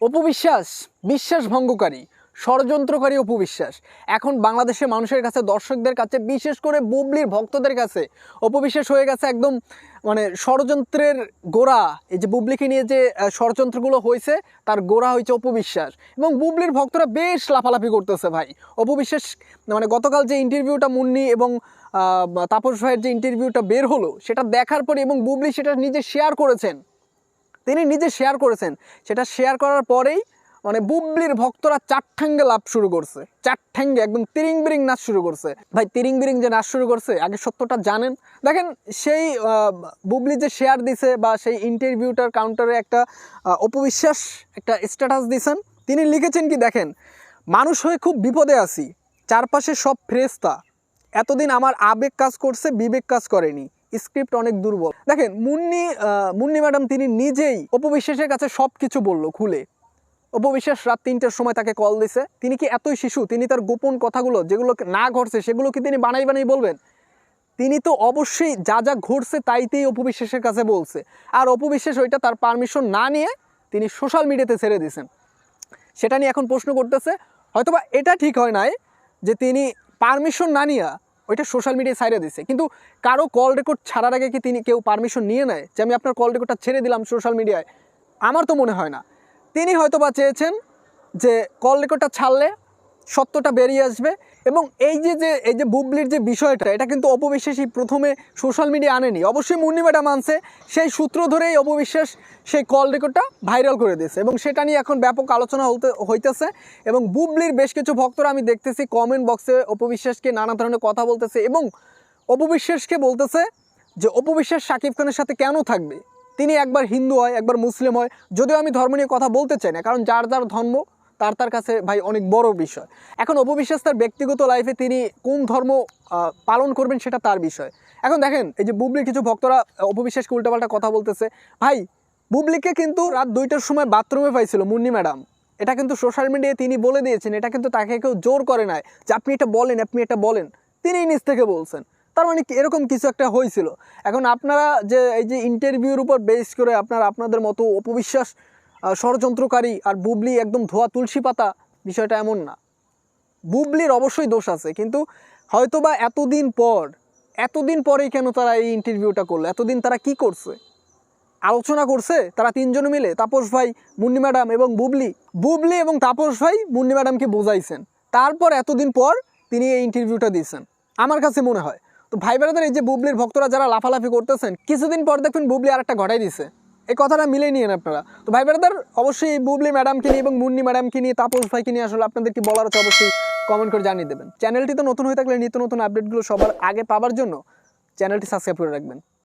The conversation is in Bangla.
অপবিশ্বাস, বিশ্বাস ভঙ্গকারী, ষড়যন্ত্রকারী অপবিশ্বাস। এখন বাংলাদেশের মানুষের কাছে, দর্শকদের কাছে, বিশেষ করে বুবলির ভক্তদের কাছে অপবিশ্বাস হয়ে গেছে একদম মানে ষড়যন্ত্রের গোড়া। এই যে বুবলিকে নিয়ে যে ষড়যন্ত্রগুলো হয়েছে, তার গোড়া হয়েছে অপবিশ্বাস। এবং বুবলির ভক্তরা বেশ লাফালাফি করতেছে ভাই। অপবিশ্বাস মানে গতকাল যে ইন্টারভিউটা মুন্নি এবং তাপস ভাইয়ের যে ইন্টারভিউটা বের হলো, সেটা দেখার পরে এবং বুবলি সেটা নিজে শেয়ার করেছেন। তিনি নিজে শেয়ার করেছেন। সেটা শেয়ার করার পরেই মানে বুবলির ভক্তরা চারঠাঙ্গে লাভ শুরু করছে। চারঠাঙ্গে একদম তিরিং বিরিং নাচ শুরু করছে। ভাই তিরিং বিরিং যে নাচ শুরু করছে, আগে সত্যটা জানেন? দেখেন, সেই বুবলি যে শেয়ার দিছে বা সেই ইন্টারভিউটার কাউন্টারে একটা অপবিশ্বাস, একটা স্ট্যাটাস দিছেন। তিনি লিখেছেন কি, দেখেন, মানুষ হয়ে খুব বিপদে আছি। চারপাশে সব ফ্রেস্তা। এতদিন আমার আবেগ কাজ করছে, বিবেক কাজ করেনি। স্ক্রিপ্ট অনেক দুর্বল। দেখেন, মুন্নি মুন্নি ম্যাডাম তিনি নিজেই অপবিশ্বাসের কাছে সব কিছু বলল খুলে। অপবিশ্বাস রাত তিনটের সময় তাকে কল দিছে। তিনি কি এতই শিশু? তিনি তার গোপন কথাগুলো যেগুলো না ঘটছে সেগুলো কি তিনি বানাই বানাই বলবেন? তিনি তো অবশ্যই যা যা ঘটছে তাইতেই অপবিশ্বাসের কাছে বলছে। আর অপবিশ্বাস ওইটা তার পারমিশন না নিয়ে তিনি সোশ্যাল মিডিয়াতে ছেড়ে দিয়েছেন সেটা নিয়ে এখন প্রশ্ন করতেছে, হয়তোবা এটা ঠিক হয় নাই যে তিনি পারমিশন না নিয়ে ওইটা সোশ্যাল মিডিয়ায় সাইডে দিছে। কিন্তু কারও কল রেকর্ড ছাড়ার আগে কি তিনি কেউ পারমিশন নিয়ে নেয়? যে আমি আপনার কল রেকর্ডটা ছেড়ে দিলাম সোশ্যাল মিডিয়ায় আমার তো মনে হয় না। তিনি হয়তো বা চেয়েছেন যে কল রেকর্ডটা ছাড়লে সত্যটা বেরিয়ে আসবে এবং এই যে যে, এই যে বুবলির যে বিষয়টা, এটা কিন্তু অপবিশ্বাসী প্রথমে সোশ্যাল মিডিয়া আনেনি। অবশ্যই মুন্নি ম্যাডাম আনছে, সেই সূত্র ধরেই অপবিশ্বাস সেই কল রেকর্ডটা ভাইরাল করে দিয়েছে এবং সেটা নিয়ে এখন ব্যাপক আলোচনা হতে, হইতেছে এবং বুবলির বেশ কিছু ভক্তরা আমি দেখতেছি কমেন্ট বক্সে অপবিশ্বাসকে নানা ধরনের কথা বলতেছে এবং অপবিশ্বাসকে বলতেছে যে, অপবিশ্বাস শাকিব খানের সাথে কেন থাকবে? তিনি একবার হিন্দু হয়, একবার মুসলিম হয়, যদিও আমি ধর্ম নিয়ে কথা বলতে চাই না, কারণ যার যার ধর্ম তার তার কাছে ভাই অনেক বড় বিষয়। এখন অপবিশ্বাস তার ব্যক্তিগত লাইফে তিনি কোন ধর্ম পালন করবেন সেটা তার বিষয়। এখন দেখেন, এই যে বুবলির কিছু ভক্তরা অপবিশ্বাসকে উল্টাপাল্টা কথা বলতেছে, ভাই বুবলিকে কিন্তু রাত দুইটার সময় বাথরুমে পাইছিল মুন্নি ম্যাডাম। এটা কিন্তু সোশ্যাল মিডিয়ায় তিনি বলে দিয়েছেন, এটা কিন্তু তাকে কেউ জোর করে নাই যে আপনি এটা বলেন, আপনি এটা বলেন। তিনিই নিজ থেকে বলছেন। তার মানে এরকম কিছু একটা হয়েছিল এখন আপনারা যে, এই যে ইন্টারভিউর উপর বেস করে আপনারা, আপনাদের মতো অপবিশ্বাস ষড়যন্ত্রকারী আর বুবলি একদম ধোয়া তুলসী পাতা, বিষয়টা এমন না। বুবলির অবশ্যই দোষ আছে, কিন্তু হয়তোবা এতদিন পর, এতদিন পরেই কেন তারা এই ইন্টারভিউটা করল? এতদিন তারা কি করছে? আলোচনা করছে, তারা তিনজন মিলে, তাপস ভাই, মুন্নি ম্যাডাম এবং বুবলি। বুবলি এবং তাপস ভাই মুন্নি ম্যাডামকে বোঝাইছেন। তারপর এতদিন পর তিনি এই ইন্টারভিউটা দিয়েছেন, আমার কাছে মনে হয়। তো ভাই বেড়াদের এই যে বুবলির ভক্তরা যারা লাফালাফি করতেছেন, কিছুদিন পর দেখবেন বুবলি আর একটা ঘটাই দিছে। এই কথাটা মিলে নিয়েন আপনারা। তো ভাই ব্রাদার, অবশ্যই বুবলি ম্যাডামকে নিয়ে এবং মুন্নি ম্যাডামকে নিয়ে, তাপস ভাইকে নিয়ে আসলে আপনাদের কি বলার আছে অবশ্যই কমেন্ট করে জানিয়ে দেবেন। চ্যানেলটি তো নতুন হয়ে থাকলে নিত্য নতুন আপডেটগুলো সবার আগে পাওয়ার জন্য চ্যানেলটি সাবস্ক্রাইব করে রাখবেন।